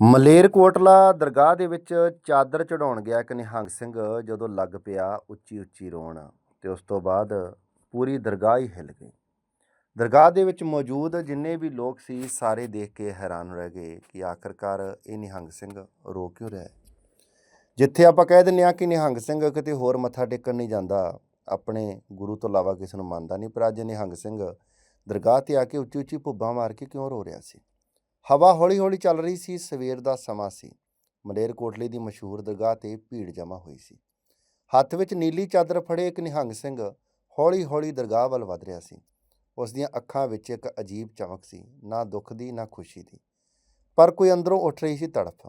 ਮਲੇਰਕੋਟਲਾ ਦਰਗਾਹ ਦੇ ਵਿੱਚ ਚਾਦਰ ਚੜਾਉਣ ਗਿਆ ਇੱਕ ਨਿਹੰਗ ਸਿੰਘ, ਜਦੋਂ ਲੱਗ ਪਿਆ ਉੱਚੀ ਉੱਚੀ ਰੋਣ ਤੇ ਉਸ ਤੋਂ ਬਾਅਦ ਪੂਰੀ ਦਰਗਾਹ ਹੀ ਹਿੱਲ ਗਈ। ਦਰਗਾਹ ਦੇ ਵਿੱਚ ਮੌਜੂਦ ਜਿੰਨੇ ਵੀ ਲੋਕ ਸੀ, ਸਾਰੇ ਦੇਖ ਕੇ ਹੈਰਾਨ ਰਹਿ ਗਏ ਕਿ ਆਖਰਕਾਰ ਇਹ ਨਿਹੰਗ ਸਿੰਘ ਰੋ ਕਿਉਂ ਰਿਹਾ ਹੈ। ਜਿੱਥੇ ਆਪਾਂ ਕਹਿ ਦਿੰਦੇ ਆ ਕਿ ਨਿਹੰਗ ਸਿੰਘ ਕਿਤੇ ਹੋਰ ਮੱਥਾ ਟੇਕਣ ਨਹੀਂ ਜਾਂਦਾ, ਆਪਣੇ ਗੁਰੂ ਤੋਂ ਇਲਾਵਾ ਕਿਸੇ ਨੂੰ ਮੰਨਦਾ ਨਹੀਂ, ਪਰ ਅੱਜ ਨਿਹੰਗ ਸਿੰਘ ਦਰਗਾਹ ਤੇ ਆ ਕੇ ਉੱਚੀ ਉੱਚੀ ਭੁੱਬਾਂ ਮਾਰ ਕੇ ਕਿਉਂ ਰੋ ਰਿਹਾ ਸੀ? ਹਵਾ ਹੌਲੀ ਹੌਲੀ ਚੱਲ ਰਹੀ ਸੀ, ਸਵੇਰ ਦਾ ਸਮਾਂ ਸੀ। ਮਲੇਰਕੋਟਲੇ ਦੀ ਮਸ਼ਹੂਰ ਦਰਗਾਹ ਤੇ ਭੀੜ ਜਮ੍ਹਾਂ ਹੋਈ ਸੀ। ਹੱਥ ਵਿੱਚ ਨੀਲੀ ਚਾਦਰ ਫੜੇ ਇੱਕ ਨਿਹੰਗ ਸਿੰਘ ਹੌਲੀ ਹੌਲੀ ਦਰਗਾਹ ਵੱਲ ਵਧ ਰਿਹਾ ਸੀ। ਉਸ ਦੀਆਂ ਅੱਖਾਂ ਵਿੱਚ ਇੱਕ ਅਜੀਬ ਚਮਕ ਸੀ, ਨਾ ਦੁੱਖ ਦੀ, ਨਾ ਖੁਸ਼ੀ ਦੀ। ਪਰ ਕੋਈ ਅੰਦਰੋਂ ਉੱਠ ਰਹੀ ਸੀ ਤੜਫ।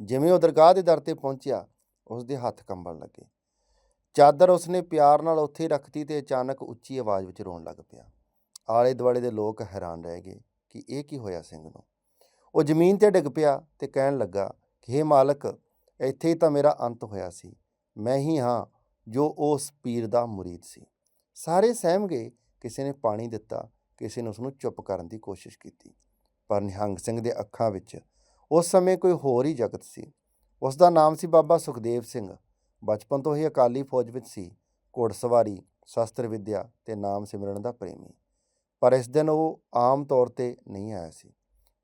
ਜਿਵੇਂ ਉਹ ਦਰਗਾਹ ਦੇ ਦਰ ਤੇ ਪਹੁੰਚਿਆ, ਉਸ ਦੇ ਹੱਥ ਕੰਬਣ ਲੱਗੇ। ਚਾਦਰ ਉਸਨੇ ਪਿਆਰ ਨਾਲ ਉੱਥੇ ਹੀ ਰੱਖਤੀ ਤੇ ਅਚਾਨਕ ਉੱਚੀ ਆਵਾਜ਼ ਵਿੱਚ ਰੋਣ ਲੱਗ ਪਿਆ। ਆਲੇ ਦੁਆਲੇ ਦੇ ਲੋਕ ਹੈਰਾਨ ਰਹਿ ਗਏ। ਕਿ ਇਹ ਕੀ ਹੋਇਆ ਸਿੰਘ ਨੂੰ? ਉਹ ਜ਼ਮੀਨ ਤੇ ਡਿੱਗ ਪਿਆ ਤੇ ਕਹਿਣ ਲੱਗਾ ਕਿ, ਹੇ ਮਾਲਕ, ਇੱਥੇ ਹੀ ਤਾਂ ਮੇਰਾ ਅੰਤ ਹੋਇਆ ਸੀ। ਮੈਂ ਹੀ ਹਾਂ ਜੋ ਉਸ ਪੀਰ ਦਾ ਮੁਰੀਦ ਸੀ। ਸਾਰੇ ਸਹਿਮ ਗਏ। ਕਿਸੇ ਨੇ ਪਾਣੀ ਦਿੱਤਾ, ਕਿਸੇ ਨੇ ਉਸ ਨੂੰ ਚੁੱਪ ਕਰਨ ਦੀ ਕੋਸ਼ਿਸ਼ ਕੀਤੀ। ਪਰ ਨਿਹੰਗ ਸਿੰਘ ਦੇ ਅੱਖਾਂ ਵਿੱਚ ਉਸ ਸਮੇਂ ਕੋਈ ਹੋਰ ਹੀ ਜਗਤ ਸੀ। ਉਸ ਦਾ ਨਾਮ ਸੀ ਬਾਬਾ ਸੁਖਦੇਵ ਸਿੰਘ। ਬਚਪਨ ਤੋਂ ਹੀ ਅਕਾਲੀ ਫੌਜ ਵਿੱਚ ਸੀ। ਘੋੜਸਵਾਰੀ, ਸ਼ਸਤਰ ਵਿੱਦਿਆ ਤੇ ਨਾਮ ਸਿਮਰਨ ਦਾ ਪ੍ਰੇਮੀ। ਪਰ ਇਸ ਦਿਨ ਉਹ ਆਮ ਤੌਰ ਤੇ ਨਹੀਂ ਆਇਆ ਸੀ।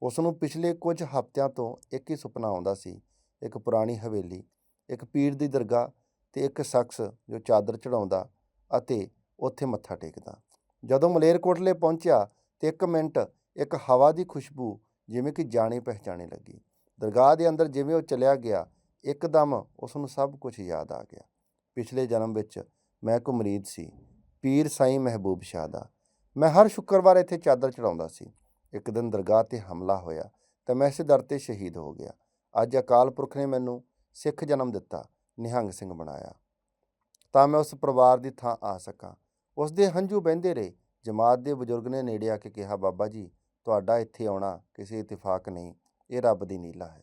ਉਸ ਨੂੰ ਪਿਛਲੇ ਕੁਝ ਹਫ਼ਤਿਆਂ ਤੋਂ ਇੱਕ ਹੀ ਸੁਪਨਾ ਆਉਂਦਾ ਸੀ, ਇੱਕ ਪੁਰਾਣੀ ਹਵੇਲੀ, ਇੱਕ ਪੀਰ ਦੀ ਦਰਗਾਹ ਤੇ ਇੱਕ ਸ਼ਖਸ ਜੋ ਚਾਦਰ ਚੜਾਉਂਦਾ ਅਤੇ ਉੱਥੇ ਮੱਥਾ ਟੇਕਦਾ। ਜਦੋਂ ਮਲੇਰਕੋਟਲੇ ਪਹੁੰਚਿਆ ਤੇ ਇੱਕ ਮਿੰਟ ਇੱਕ ਹਵਾ ਦੀ ਖੁਸ਼ਬੂ ਜਿਵੇਂ ਕਿ ਜਾਣੀ ਪਹਿਚਾਣੀ ਲੱਗੀ। ਦਰਗਾਹ ਦੇ ਅੰਦਰ ਜਿਵੇਂ ਉਹ ਚਲਿਆ ਗਿਆ, ਇੱਕਦਮ ਉਸ ਨੂੰ ਸਭ ਕੁਝ ਯਾਦ ਆ ਗਿਆ। ਪਿਛਲੇ ਜਨਮ ਵਿੱਚ ਮੈਂ ਇੱਕ ਮਰੀਦ ਸੀ, ਪੀਰ ਸਾਈਂ ਮਹਿਬੂਬ ਸ਼ਾਹ ਦਾ। ਮੈਂ ਹਰ ਸ਼ੁੱਕਰਵਾਰ ਇੱਥੇ ਚਾਦਰ ਚੜਾਉਂਦਾ ਸੀ। ਇੱਕ ਦਿਨ ਦਰਗਾਹ ਤੇ ਹਮਲਾ ਹੋਇਆ ਤਾਂ ਮੈਂ ਇਸੇ ਦਰ ਤੇ ਸ਼ਹੀਦ ਹੋ ਗਿਆ। ਅੱਜ ਅਕਾਲ ਪੁਰਖ ਨੇ ਮੈਨੂੰ ਸਿੱਖ ਜਨਮ ਦਿੱਤਾ, ਨਿਹੰਗ ਸਿੰਘ ਬਣਾਇਆ। ਤਾਂ ਮੈਂ ਉਸ ਪਰਿਵਾਰ ਦੀ ਥਾਂ ਆ ਸਕਾਂ। ਉਸ ਦੇ ਹੰਝੂ ਵਹਿੰਦੇ ਰਹੇ। ਜਮਾਤ ਦੇ ਬਜ਼ੁਰਗ ਨੇ ਨੇੜੇ ਆ ਕੇ ਕਿਹਾ, ਬਾਬਾ ਜੀ, ਤੁਹਾਡਾ ਇੱਥੇ ਆਉਣਾ ਕਿਸੇ ਇਤਫਾਕ ਨਹੀਂ। ਇਹ ਰੱਬ ਦੀ ਨੀਲਾ ਹੈ।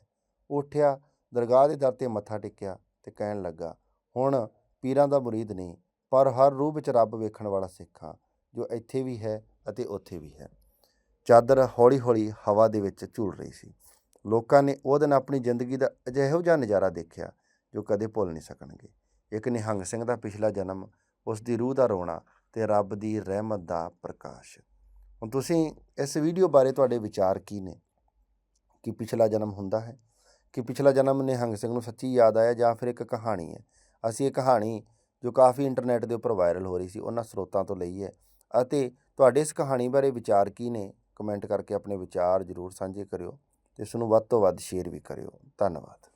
ਉਹ ਉੱਠਿਆ, ਦਰਗਾਹ ਦੇ ਦਰ ਤੇ ਮੱਥਾ ਟੇਕਿਆ ਤੇ ਕਹਿਣ ਲੱਗਾ, ਹੁਣ ਪੀਰਾਂ ਦਾ ਮੁਰੀਦ ਨਹੀਂ, ਪਰ ਹਰ ਰੂਹ ਵਿੱਚ ਰੱਬ ਵੇਖਣ ਵਾਲਾ ਸਿੱਖ ਹਾਂ। ਜੋ ਇੱਥੇ ਵੀ ਹੈ ਅਤੇ ਉੱਥੇ ਵੀ ਹੈ। ਚਾਦਰ ਹੌਲੀ-ਹੌਲੀ ਹਵਾ ਦੇ ਵਿੱਚ ਝੂਲ ਰਹੀ ਸੀ। ਲੋਕਾਂ ਨੇ ਉਹ ਦਿਨ ਆਪਣੀ ਜ਼ਿੰਦਗੀ ਦਾ ਅਜਿਹੋ ਜਿਹਾ ਨਜ਼ਾਰਾ ਦੇਖਿਆ ਜੋ ਕਦੇ ਭੁੱਲ ਨਹੀਂ ਸਕਣਗੇ। ਇੱਕ ਨਿਹੰਗ ਸਿੰਘ ਦਾ ਪਿਛਲਾ ਜਨਮ, ਉਸ ਦੀ ਰੂਹ ਦਾ ਰੋਣਾ ਤੇ ਰੱਬ ਦੀ ਰਹਿਮਤ ਦਾ ਪ੍ਰਕਾਸ਼। ਹੁਣ ਤੁਸੀਂ ਇਸ ਵੀਡੀਓ ਬਾਰੇ ਤੁਹਾਡੇ ਵਿਚਾਰ ਕੀ ਨੇ? ਕਿ ਪਿਛਲਾ ਜਨਮ ਹੁੰਦਾ ਹੈ? ਕਿ ਪਿਛਲਾ ਜਨਮ ਨਿਹੰਗ ਸਿੰਘ ਨੂੰ ਸੱਚੀ ਯਾਦ ਆਇਆ ਜਾਂ ਫਿਰ ਇੱਕ ਕਹਾਣੀ ਹੈ? ਅਸੀਂ ਇਹ ਕਹਾਣੀ ਜੋ ਕਾਫੀ ਇੰਟਰਨੈਟ ਦੇ ਉੱਪਰ ਵਾਇਰਲ ਹੋ ਰਹੀ ਸੀ, ਉਹਨਾਂ ਸਰੋਤਾਂ ਤੋਂ ਲਈ ਹੈ। ਅਤੇ ਤੁਹਾਡੇ ਇਸ ਕਹਾਣੀ ਬਾਰੇ ਵਿਚਾਰ ਕੀ ਨੇ? ਕਮੈਂਟ ਕਰਕੇ ਆਪਣੇ ਵਿਚਾਰ ਜ਼ਰੂਰ ਸਾਂਝੇ ਕਰਿਓ ਤੇ ਇਸ ਨੂੰ ਵੱਧ ਤੋਂ ਵੱਧ ਸ਼ੇਅਰ ਵੀ ਕਰਿਓ। ਧੰਨਵਾਦ।